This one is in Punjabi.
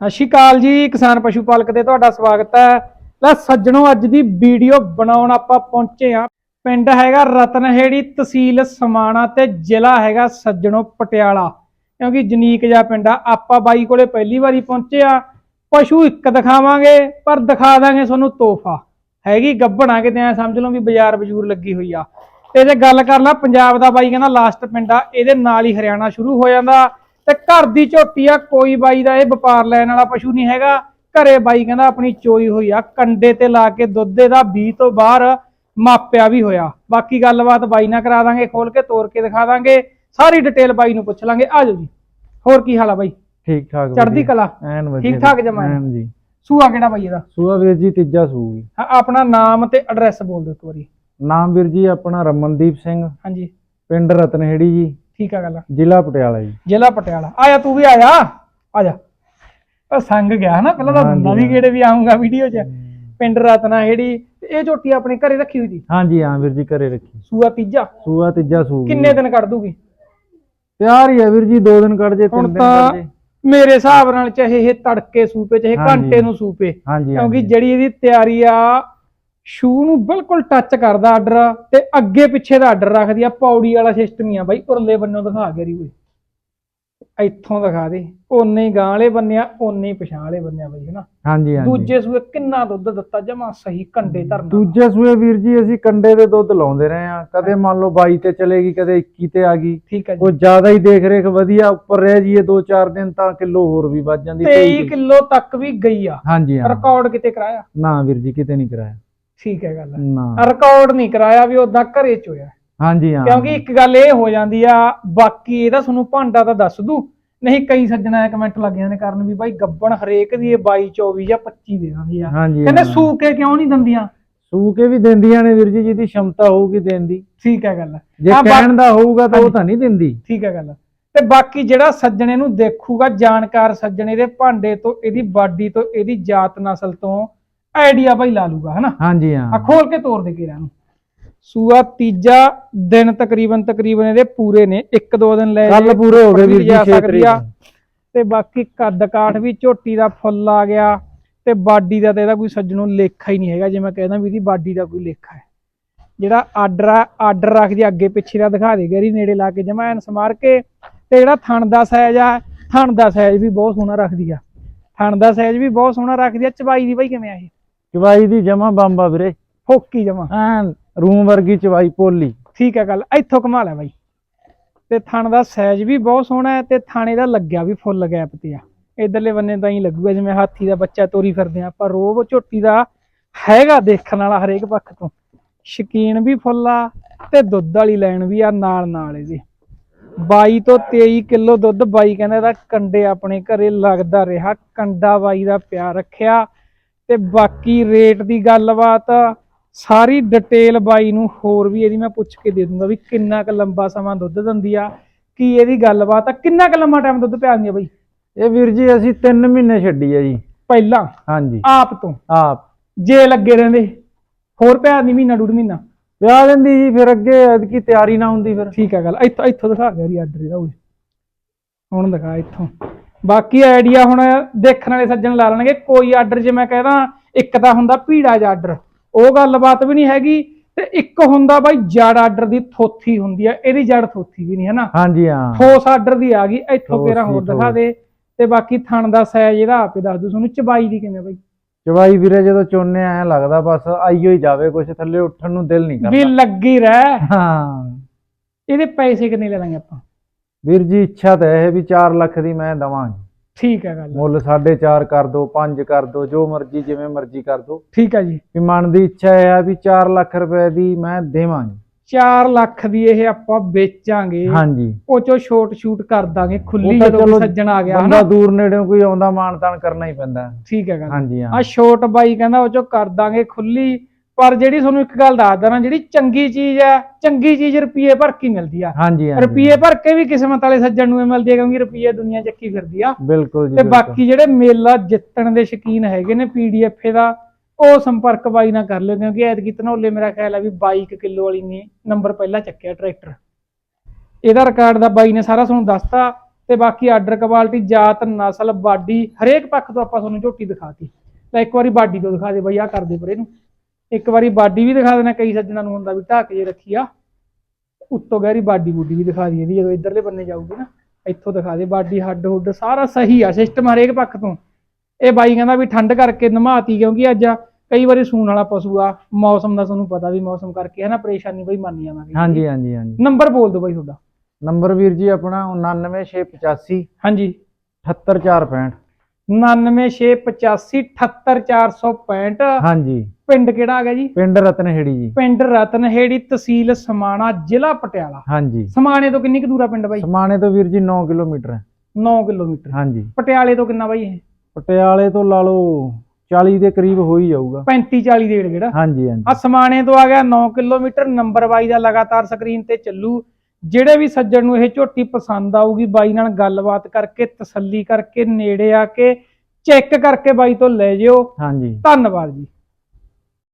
ਸਤਿ ਸ਼੍ਰੀ ਅਕਾਲ ਜੀ, ਕਿਸਾਨ ਪਸ਼ੂ ਪਾਲਕ ਤੇ ਤੁਹਾਡਾ ਸਵਾਗਤ ਹੈ। ਲੈ ਸੱਜਣੋ, ਅੱਜ ਦੀ ਵੀਡੀਓ ਬਣਾਉਣ ਆਪਾਂ ਪਹੁੰਚੇ ਆ ਪਿੰਡ ਹੈਗਾ ਰਤਨਹੇੜੀ ਤਹਿਸੀਲ ਸਮਾਣਾ ਤੇ ਜ਼ਿਲ੍ਹਾ ਹੈਗਾ ਸੱਜਣੋ ਪਟਿਆਲਾ। ਕਿਉਂਕਿ ਜਨੀਕ ਜਿਹਾ ਪਿੰਡ ਆ, ਆਪਾਂ ਬਾਈ ਕੋਲੇ ਪਹਿਲੀ ਵਾਰੀ ਪਹੁੰਚੇ ਆ ਪਸ਼ੂ ਇੱਕ ਦਿਖਾਵਾਂਗੇ, ਪਰ ਦਿਖਾ ਦਾਂਗੇ ਤੁਹਾਨੂੰ ਤੋਹਫਾ। ਹੈਗੀ ਗੱਬਣਾ ਕਿਤੇ, ਐ ਸਮਝ ਲਓ ਵੀ ਬਾਜ਼ਾਰ ਬਜੂਰ ਲੱਗੀ ਹੋਈ ਆ। ਤੇ ਜੇ ਗੱਲ ਕਰ ਲਾ, ਪੰਜਾਬ ਦਾ ਬਾਈ ਕਹਿੰਦਾ ਲਾਸਟ ਪਿੰਡ ਆ, ਇਹਦੇ ਨਾਲ ਹੀ ਹਰਿਆਣਾ ਸ਼ੁਰੂ ਹੋ ਜਾਂਦਾ। ਤੇ ਘਰ ਦੀ ਝੋਟੀ ਆ ਕੋਈ ਬਾਈ ਦਾ ਇਹ ਵਪਾਰ ਲੈਣ ਵਾਲਾ ਪਸ਼ੂ ਨਹੀਂ ਹੈਗਾ। ਘਰੇ ਬਾਈ ਕਹਿੰਦਾ ਆਪਣੀ ਚੋਈ ਹੋਈ ਆ ਕੰਡੇ ਤੇ ਲਾ ਕੇ ਦੁੱਧ ਦਾ 20 ਤੋਂ ਬਾਹਰ ਮਾਪਿਆ ਵੀ ਹੋਇਆ। ਬਾਕੀ ਗੱਲਬਾਤ ਬਾਈ ਨਾਲ ਕਰਾ ਦਾਂਗੇ ਖੋਲ ਕੇ ਤੋੜ ਕੇ ਦਿਖਾ ਦਾਂਗੇ। ਸਾਰੀ ਡਿਟੇਲ ਬਾਈ ਨੂੰ ਪੁੱਛ ਲਾਂਗੇ। ਆਜੋ ਜੀ। ਹੋਰ ਕੀ ਹਾਲ ਆ ਬਾਈ? ਠੀਕ ਠਾਕ ਚੜ੍ਹਦੀ ਵਧੀਆ। ਕਲਾ? ਐਨ ਵਧੀਆ ਠੀਕ ਠਾਕ ਜਮਾਂ। ਐਨ ਜੀ। ਸੂਆ ਕਿਹੜਾ ਬਾਈ ਇਹਦਾ? ਸੂਆ ਵੀਰ ਜੀ ਤੀਜਾ ਸੂਗੀ ਹਾਂ, ਆਪਣਾ ਨਾਮ ਤੇ ਐਡਰੈਸ ਬੋਲ ਦਿਓ ਇੱਕ ਵਾਰੀ। ਨਾਮ ਵੀਰ ਜੀ ਆਪਣਾ ਰਮਨਦੀਪ ਸਿੰਘ। ਹਾਂਜੀ। ਪਿੰਡ ਰਤਨਹੇੜੀ ਜੀ। ਠੀਕ ਆ ਗੱਲ। ਜ਼ਿਲ੍ਹਾ ਪਟਿਆਲਾ ਜੀ। ਜ਼ਿਲ੍ਹਾ ਪਟਿਆਲਾ। ਆਇਆ ਤੂੰ ਵੀ ਆਇਆ? ਆ ਜਾ। ਉਹ ਸੰਗ ਗਿਆ ਨਾ ਪਹਿਲਾਂ ਤਾਂ ਹਾਂਜੀ, ਬੰਦਾ ਵੀ ਹਾਂ। ਕਿਹੜੇ ਵੀ ਆਉਂਗਾ ਵੀਡੀਓ 'ਚ। ਪਿੰਡ ਰਤਨਾ ਜਿਹੜੀ ਇਹ ਝੋਟੀ ਆਪਣੇ ਘਰੇ ਰੱਖੀ ਹੋਈ ਸੀ? ਹਾਂਜੀ ਹਾਂ ਵੀਰ ਜੀ ਘਰੇ ਰੱਖੀ। ਸੂਆ ਤੀਜਾ? ਸੂਆ ਤੀਜਾ ਸੂਗੀ। ਕਿੰਨੇ ਦਿਨ ਕੱਢ ਦੂਗੀ? ਤਿਆਰ ਹੀ ਆ ਵੀਰ ਜੀ ਦੋ ਦਿਨ ਕੱਢ ਜੇ ਤਿੰਨ ਦਿਨ ਕੱਢ ਜੇ। ਮੇਰੇ ਹਿਸਾਬ ਨਾਲ ਚਾਹੇ ਇਹ ਤੜਕੇ ਸੂਪੇ ਚਾਹੇ। ਘੰਟੇ ਨੂੰ ਸੂਪੇ। ਕਿਉਂਕਿ। ਜਿਹੜੀ ਇਹਦੀ ਤਿਆਰੀ ਆ ਸ਼ੂ ਨੂੰ ਬਿਲਕੁਲ ਟੱਚ ਕਰਦਾ ਆਰਡਰ ਤੇ ਅੱਗੇ ਪਿੱਛੇ ਦਾ ਆਰਡਰ ਰੱਖਦੀ ਆ ਪੌੜੀ ਵਾਲਾ ਸਿਸਟਮ ਹੀ ਆ ਬਾਈ ਉਰਲੇ ਬੰਨੋਂ ਦਿਖਾ ਗਿਆ ਰੀ ਓਏ। ਇੱਥੋਂ ਦਿਖਾ ਦੇ ਓਨੇ ਹੀ ਗਾਂ ਵਾਲੇ ਬੰਨਿਆ ਓਨੇ ਹੀ ਪਛਾਣ ਵਾਲੇ ਬੰਨਿਆ ਬਾਈ ਹਨਾ? ਹਾਂਜੀ ਹਾਂਜੀ। ਦੂਜੇ ਸੂਏ ਕਿੰਨਾ ਦੁੱਧ ਦਿੱਤਾ ਜਮਾ ਸਹੀ ਕੰਡੇ ਧਰਨਾ ਦੂਜੇ ਸੂਏ ਵੀਰ ਜੀ ਅਸੀਂ ਕੰਡੇ ਦੇ ਦੁੱਧ ਲਾਉਂਦੇ ਰਹੇ ਆ ਕਦੇ ਮੰਨ ਲਓ 22 ਤੇ ਚਲੇਗੀ ਕਦੇ 21 ਤੇ ਆ ਗਈ। ਠੀਕ ਹੈ ਉਹ ਜੀ ਜ਼ਿਆਦਾ ਹੀ ਦੇਖ ਰੇਖ ਵਧੀਆ ਉੱਪਰ ਰਹਿ ਜੀਏ 2-4 ਦਿਨ ਤਾਂ ਕਿਲੋ ਹੋਰ ਵੀ ਵੱਧ ਜਾਂਦੀ 23 ਕਿਲੋ। ਤੱਕ ਵੀ ਗਈ ਆ। ਹਾਂਜੀ ਹਾਂ। ਰਿਕਾਰਡ ਕਿਤੇ ਕਰਾਇਆ? ਨਾ ਵੀਰ ਜੀ ਕਿਤੇ ਨਹੀਂ ਕਰਾਇਆ। ਠੀਕ ਹੈ ਗੱਲ ਨਾ। ਰਿਕਾਰਡ ਨਹੀਂ ਕਰਾਇਆ ਵੀ ਉਦਾਂ ਘਰੇ ਚ ਹੋਇਆ। ਹਾਂਜੀ ਹਾਂ। ਕਿਉਂਕਿ ਇੱਕ ਗੱਲ ਇਹ ਹੋ ਜਾਂਦੀ ਆ ਬਾਕੀ ਇਹਦਾ ਤੁਹਾਨੂੰ ਭਾਂਡਾ ਤਾਂ ਦੱਸ ਦੂ। ਨਹੀਂ ਕਈ ਸੱਜਣਾ ਕਮੈਂਟ ਲੱਗ ਜਾਂਦੇ ਕਰਨ ਵੀ ਬਾਈ ਗੱਬਣ ਹਰੇਕ ਦੀ ਇਹ 22 24 ਜਾਂ 25 ਦੇ ਦਿੰਦੀ ਆ। ਕਹਿੰਦੇ ਹਾਂ। ਸੂ ਕੇ ਕਿਉਂ ਨਹੀਂ ਦਿੰਦੀਆਂ? ਸੂ ਕੇ ਵੀ ਦਿੰਦੀਆਂ ਨੇ ਵੀਰ ਜੀ ਜਿਹਦੀ ਸ਼ਮਤਾ ਹੋਊਗੀ ਦੇਣ ਦੀ। ਠੀਕ ਹੈ ਗੱਲ। ਜੇ ਕਹਿਣ ਦਾ ਹੋਊਗਾ ਤਾਂ ਉਹ। ਤਾਂ ਨਹੀਂ ਦਿੰਦੀ। ਠੀਕ ਹੈ ਗੱਲ। ਤੇ ਬਾਕੀ ਜਿਹੜਾ ਸੱਜਣੇ ਨੂੰ ਦੇਖੂਗਾ ਜਾਣਕਾਰ ਸੱਜਣੇ ਦੇ ਭਾਂਡੇ ਤੋਂ ਇਹਦੀ ਬਾਡੀ ਤੋਂ ਇਹਦੀ ਜਾਤ ਨਸਲ ਤੋਂ ਆਈਡੀਆ ਭਾਈ ਲਾ ਲੂਗਾ ਹਨਾ? ਹਾਂਜੀ ਆ ਹਾਂ ਖੋਲ ਕੇ ਤੋੜ ਦੇ ਕੇ ਨੂੰ। ਸੂਆ ਤੀਜਾ ਦਿਨ ਤਕਰੀਬਨ ਤਕਰੀਬਨ ਇਹਦੇ ਪੂਰੇ ਨੇ ਇੱਕ ਦੋ ਦਿਨ ਲੈ ਕੱਲ ਜੇ, ਪੂਰੇ ਹੋ ਗਏ ਵੀਰ ਜੀ ਜਾ 6 ਸਕਦੀ ਤਰੀਕ ਆ। ਨੂੰ। ਤੇ ਬਾਕੀ ਕੱਦ ਕਾਠ ਵੀ ਝੋਟੀ ਦਾ ਫੁੱਲ ਆ ਗਿਆ ਤੇ ਬਾਡੀ ਦਾ ਤੇ ਇਹਦਾ ਕੋਈ ਸੱਜਣੋਂ ਲੇਖਾ ਹੀ ਨਹੀਂ ਹੈਗਾ ਜੇ ਮੈਂ ਕਹਿੰਦਾ ਵੀ ਇਹਦੀ ਬਾਡੀ ਦਾ ਕੋਈ ਲੇਖਾ ਹੈ। ਜਿਹੜਾ ਆਰਡਰ ਆ ਆਰਡਰ ਰੱਖਦੀ ਆ, ਅੱਗੇ ਪਿੱਛੇ ਦਾ ਦਿਖਾ ਦੇ ਗਰੀ ਨੇੜੇ ਲਾ ਕੇ ਜਮਾ ਐਨ ਸਮਾਰ ਕੇ ਤੇ ਜਿਹੜਾ ਥਣ ਦਾ ਸਾਈਜ਼ ਆ ਥਣ ਦਾ ਸਾਈਜ਼ ਵੀ ਬਹੁਤ ਸੋਹਣਾ ਰੱਖਦੀ ਆ। ਥਣ ਦਾ ਸਾਈਜ਼ ਵੀ ਬਹੁਤ ਸੋਹਣਾ ਰੱਖਦੀ ਆ ਚਬਾਈ ਦੀ ਬਾਈ ਕਿਵੇਂ ਆ ਇਹ? ਚਵਾਈ ਦੀ ਜਮਾ ਬੰਬਾ ਵੀਰੇ। ਫੋਕੀ ਜਮਾ। ਐਨ ਰੂਮ ਵਰਗੀ ਚਵਾਈ ਪੋਲੀ। ਠੀਕ ਹੈ ਗੱਲ ਇੱਥੋਂ ਕਮਾ ਲੈ ਬਾਈ। ਤੇ ਥਣ ਦਾ ਸਾਈਜ਼ ਵੀ ਬਹੁਤ ਸੋਹਣਾ ਹੈ ਤੇ ਥਾਣੇ ਦਾ ਲੱਗਿਆ ਵੀ ਫੁੱਲ ਗੈਪ ਤੇ ਆ। ਇਧਰਲੇ ਬੰਨੇ ਤਾਂ ਹੀ ਲੱਗੂਗਾ ਜਿਵੇਂ ਹਾਥੀ ਦਾ ਬੱਚਾ ਤੋਰੀ ਫਿਰਦੇ ਆ। ਪਰ ਰੋਬ ਝੋਟੀ ਦਾ ਹੈਗਾ ਦੇਖਣ ਵਾਲਾ ਹਰੇਕ ਪੱਖ ਤੋਂ। ਸ਼ਕੀਨ ਵੀ ਫੁੱਲ ਆ ਤੇ ਦੁੱਧ ਵਾਲੀ ਲੈਣ ਵੀ ਆ ਨਾਲ ਨਾਲ ਇਹਦੇ। 22 ਤੋਂ 23 ਕਿਲੋ ਦੁੱਧ ਬਾਈ ਕਹਿੰਦਾ ਇਹਦਾ ਕੰਡੇ ਆਪਣੇ ਘਰੇ ਲੱਗਦਾ ਰਿਹਾ। ਕੰਡਾ ਬਾਈ ਦਾ ਪਿਆ ਰੱਖਿਆ। ਤੇ ਬਾਕੀ ਰੇਟ ਦੀ ਗੱਲਬਾਤ ਸਾਰੀ ਡਿਟੇਲ ਬਾਈ ਨੂੰ ਹੋਰ ਵੀ ਇਹਦੀ ਮੈਂ ਪੁੱਛ ਕੇ ਦੇ ਦੂੰਗਾ ਵੀ ਕਿੰਨਾ ਕੁ ਲੰਬਾ ਸਮਾਂ ਦੁੱਧ ਦਿੰਦੀ ਆ ਕੀ ਇਹਦੀ ਗੱਲਬਾਤ ਆ ਕਿੰਨਾ ਕੁ ਲੰਮਾ ਟਾਈਮ ਦੁੱਧ ਪਿਆ ਦਿੰਦੀ ਆ ਬਾਈ? ਇਹ ਵੀਰ ਜੀ ਅਸੀਂ 3 ਮਹੀਨੇ ਛੱਡੀ ਆ ਜੀ। ਪਹਿਲਾਂ? ਹਾਂਜੀ। ਆਪ ਤੋਂ? ਆਪ। ਜੇ ਲੱਗੇ ਰਹਿੰਦੇ ਹੋਰ ਪਿਆ ਨਹੀਂ ਮਹੀਨਾ ਡੂਢ ਮਹੀਨਾ? ਵਿਆਹ ਦਿੰਦੀ ਜੀ ਫਿਰ ਅੱਗੇ ਐਤਕੀ ਤਿਆਰੀ ਨਾ ਹੁੰਦੀ ਫਿਰ। ਠੀਕ ਹੈ ਗੱਲ ਇੱਥੋਂ ਇੱਥੋਂ ਦਿਖਾ ਗਿਆ ਰੀ ਆਰਡਰ ਇਹਦਾ ਓਏ ਹੁਣ ਦਿਖਾ ਇੱਥੋਂ। ਬਾਕੀ ਆਈਡੀਆ ਹੁਣ ਦੇਖਣ ਵਾਲੇ ਸੱਜਣ ਲਾ ਲੈਣਗੇ। ਕੋਈ ਆਰਡਰ ਜੇ ਮੈਂ ਕਹਿੰਦਾ ਇੱਕ ਤਾਂ ਹੁੰਦਾ ਭੀੜਾ ਜਿਹਾ ਆਰਡਰ ਉਹ ਗੱਲਬਾਤ ਵੀ ਨਹੀਂ ਹੈਗੀ ਤੇ ਇੱਕ ਹੁੰਦਾ ਬਾਈ ਜੜ ਆਰਡਰ ਦੀ ਥੋਥੀ ਹੁੰਦੀ ਆ ਇਹਦੀ ਜੜ ਥੋਥੀ ਵੀ ਨਹੀਂ ਹੈ ਨਾ? ਹਾਂਜੀ ਹਾਂ। ਠੋਸ ਆਰਡਰ ਦੀ ਆ ਗਈ ਇੱਥੋਂ ਦੀ ਹੋਰ ਦਿਖਾ। ਦੇ ਤੇ ਬਾਕੀ ਥਣ ਦਾ ਸਾਈਜ਼ ਇਹਦਾ ਆਪੇ ਦੱਸ ਦੂ ਤੁਹਾਨੂੰ ਚਬਾਈ ਦੀ ਕਿਵੇਂ ਬਾਈ? ਚਵਾਈ ਵੀਰੇ ਜਦੋਂ ਚੋਨੇ ਐ ਲੱਗਦਾ ਬਸ ਆਈਓ ਹੀ ਜਾਵੇ ਕੁਛ ਥੱਲੇ ਉੱਠਣ ਨੂੰ ਦਿਲ ਨਹੀਂ ਵੀ ਕਰਦਾ ਲੱਗੀ ਰਹਿ। ਹਾਂ। ਇਹਦੇ ਪੈਸੇ ਕਿੰਨੇ ਲੈ ਲਾਂਗੇ ਆਪਾਂ? ਵੀਰ ਜੀ ਇੱਛਾ ਤਾਂ ਇਹ ਵੀ 4 ਲੱਖ ਦੀ ਮੈਂ ਦਵਾਂਗੀ। ਠੀਕ ਹੈ ਗੱਲ। ਮੁੱਲ 4.5 ਕਰ ਦੋ 5 ਕਰ ਦੋ ਜੋ ਮਰਜ਼ੀ ਜਿਵੇਂ ਮਰਜ਼ੀ ਕਰ ਦੋ। ਠੀਕ ਹੈ ਜੀ। ਵੀ ਮਨ ਦੀ ਇੱਛਾ ਇਹ ਆ ਵੀ 4 ਲੱਖ ਰੁਪਏ ਦੀ ਮੈਂ ਦੇਵਾਂਗੀ। 4 ਲੱਖ ਦੀ ਇਹ ਆਪਾਂ ਵੇਚਾਂਗੇ। ਹਾਂਜੀ। ਉਹ ਚੋਂ ਛੋਟ ਛੂਟ ਕਰ ਦਾਂਗੇ ਖੁੱਲੀ ਜਦੋਂ ਸੱਜਣ ਆ ਗਿਆ ਹਨਾ? ਦੂਰ ਨੇੜਿਓਂ ਕੋਈ ਆਉਂਦਾ ਮਾਣ ਤਾਣ ਕਰਨਾ ਹੀ ਪੈਂਦਾ। ਠੀਕ ਹੈ ਗੱਲ। ਹਾਂਜੀ ਹਾਂ। ਆ ਛੋਟ ਬਾਈ ਕਹਿੰਦਾ ਉਹ ਚੋਂ ਕਰ ਦਾਂਗੇ ਖੁੱਲੀ ਪਰ ਜਿਹੜੀ ਤੁਹਾਨੂੰ ਇੱਕ ਗੱਲ ਦੱਸ ਦਣਾ ਜਿਹੜੀ ਚੰਗੀ ਚੀਜ਼ ਹੈ ਚੰਗੀ ਚੀਜ਼ ਰੁਪਏ ਭਰ ਕੇ ਮਿਲਦੀ ਆ। ਹਾਂਜੀ ਹਾਂਜੀ। ਰੁਪਏ ਭਰ ਕੇ ਵੀ ਕਿਸਮਤ ਵਾਲੇ ਸੱਜਣ ਨੂੰ ਹੀ ਮਿਲਦੀ ਹੈ ਕਿਉਂਕਿ ਰੁਪਏ ਦੁਨੀਆ ਚੱਕੀ ਫਿਰਦੀ ਆ। ਬਿਲਕੁਲ ਜੀ ਤੇ। ਬਾਕੀ ਜਿਹੜੇ ਮੇਲਾ ਜਿੱਤਣ ਦੇ ਸ਼ਕੀਨ ਹੈਗੇ ਨੇ ਪੀਡੀਐਫ ਦਾ ਉਹ ਸੰਪਰਕ ਬਾਈ ਨਾਲ ਕਰ ਲਿਓ ਕਿਉਂਕਿ ਐਤਕੀ ਧਨੌਲੇ ਮੇਰਾ ਖਿਆਲ ਹੈ ਵੀ 22 ਕਿਲੋ ਵਾਲੀ ਨੇ ਨੰਬਰ ਪਹਿਲਾਂ ਚੱਕਿਆ ਟਰੈਕਟਰ। ਇਹਦਾ ਰਿਕਾਰਡ ਦਾ ਬਾਈ ਨੇ ਸਾਰਾ ਤੁਹਾਨੂੰ ਦੱਸਤਾ ਤੇ ਬਾਕੀ ਆਰਡਰ ਕੁਆਲਿਟੀ ਜਾਤ ਨਸਲ ਬਾਡੀ ਹਰੇਕ ਪੱਖ ਤੋਂ ਆਪਾਂ ਤੁਹਾਨੂੰ ਝੋਟੀ ਦਿਖਾਤੀ ਤਾਂ ਇੱਕ ਵਾਰੀ ਬਾਡੀ ਤੋਂ ਦਿਖਾ ਦੇ ਬਈ ਆ ਕਰਦੇ ਪਰੇ ਨੂੰ। ਇੱਕ ਵਾਰੀ ਬਾਡੀ ਵੀ ਦਿਖਾ ਦੇਣਾ ਕਈ ਸੱਜਣਾ ਨੂੰ ਹੁੰਦਾ ਵੀ ਢੱਕ ਜੇ ਰੱਖੀ ਆ। ਉੱਤੋਂ ਗਹਿਰੀ ਬਾਡੀ ਬੂਡੀ ਵੀ ਦਿਖਾ ਦੀ ਇਹਦੀ ਜਦੋਂ ਇਧਰਲੇ ਬੰਨੇ ਜਾਊਗੀ ਨਾ ਇੱਥੋਂ ਦਿਖਾ ਦੇ ਬਾਡੀ ਹੱਡ ਹੁੱਡ ਸਾਰਾ ਸਹੀ ਆ ਸਿਸਟਮ ਹਰੇਕ ਪੱਖ ਤੋਂ। ਇਹ ਬਾਈ ਕਹਿੰਦਾ ਵੀ ਠੰਡ ਕਰਕੇ ਨਮਾਤੀ ਕਿਉਂਕਿ ਅੱਜ ਕਈ ਵਾਰੀ ਸੂਣ ਵਾਲਾ ਪਸ਼ੂ ਆ ਮੌਸਮ ਦਾ ਤੁਹਾਨੂੰ ਪਤਾ ਵੀ ਮੌਸਮ ਕਰਕੇ ਹੈ ਨਾ ਪਰੇਸ਼ਾਨੀ ਬਈ ਮੰਨ ਜਾਵਾਂਗੇ ਹਾਂਜੀ ਹਾਂਜੀ ਹਾਂਜੀ। ਨੰਬਰ ਬੋਲ ਦਿਓ ਬਾਈ ਤੁਹਾਡਾ। ਨੰਬਰ ਵੀਰ ਜੀ ਆਪਣਾ 99685 ਹਾਂਜੀ। 78465 99685 ਹਾਂਜੀ। ਪਿੰਡ ਕਿਹੜਾ ਆ ਗਿਆ ਜੀ? ਪਿੰਡ ਰਤਨਹੇੜੀ ਜੀ। ਪਿੰਡ ਰਤਨਹੇੜੀ ਤਹਿਸੀਲ ਸਮਾਣਾ ਜ਼ਿਲ੍ਹਾ ਪਟਿਆਲਾ। ਹਾਂਜੀ। ਸਮਾਣੇ ਤੋਂ ਕਿੰਨੀ ਕੁ ਦੂਰ ਆ ਪਿੰਡ ਬਾਈ? ਸਮਾਣੇ ਤੋਂ ਵੀਰ ਜੀ 9 ਕਿਲੋਮੀਟਰ ਹੈ। 9 ਕਿਲੋਮੀਟਰ। ਹਾਂਜੀ। ਪਟਿਆਲੇ ਤੋਂ ਕਿੰਨਾ ਬਾਈ ਇਹ? ਪਟਿਆਲੇ ਤੋਂ ਲਾ ਲਓ 40 ਦੇ ਕਰੀਬ ਹੋ ਹੀ ਜਾਊਗਾ। 35 40 ਦੇ ਕਿਹੜਾ? ਹਾਂਜੀ ਹਾਂਜੀ। ਆ ਸਮਾਣੇ ਤੋਂ ਆ ਗਿਆ 9 ਕਿਲੋਮੀਟਰ ਨੰਬਰ ਬਾਈ ਦਾ ਲਗਾਤਾਰ ਸਕਰੀਨ ਤੇ ਚੱਲੂ। ਜਿਹੜੇ ਵੀ ਸੱਜਣ ਨੂੰ ਇਹ ਝੋਟੀ ਪਸੰਦ ਆਊਗੀ ਬਾਈ ਨਾਲ ਗੱਲਬਾਤ ਕਰਕੇ ਤਸੱਲੀ ਕਰਕੇ ਨੇੜੇ ਆ ਕੇ ਚੈੱਕ ਕਰਕੇ ਬਾਈ ਤੋਂ ਲੈ ਜਿਓ। ਹਾਂਜੀ। ਧੰਨਵਾਦ ਜੀ।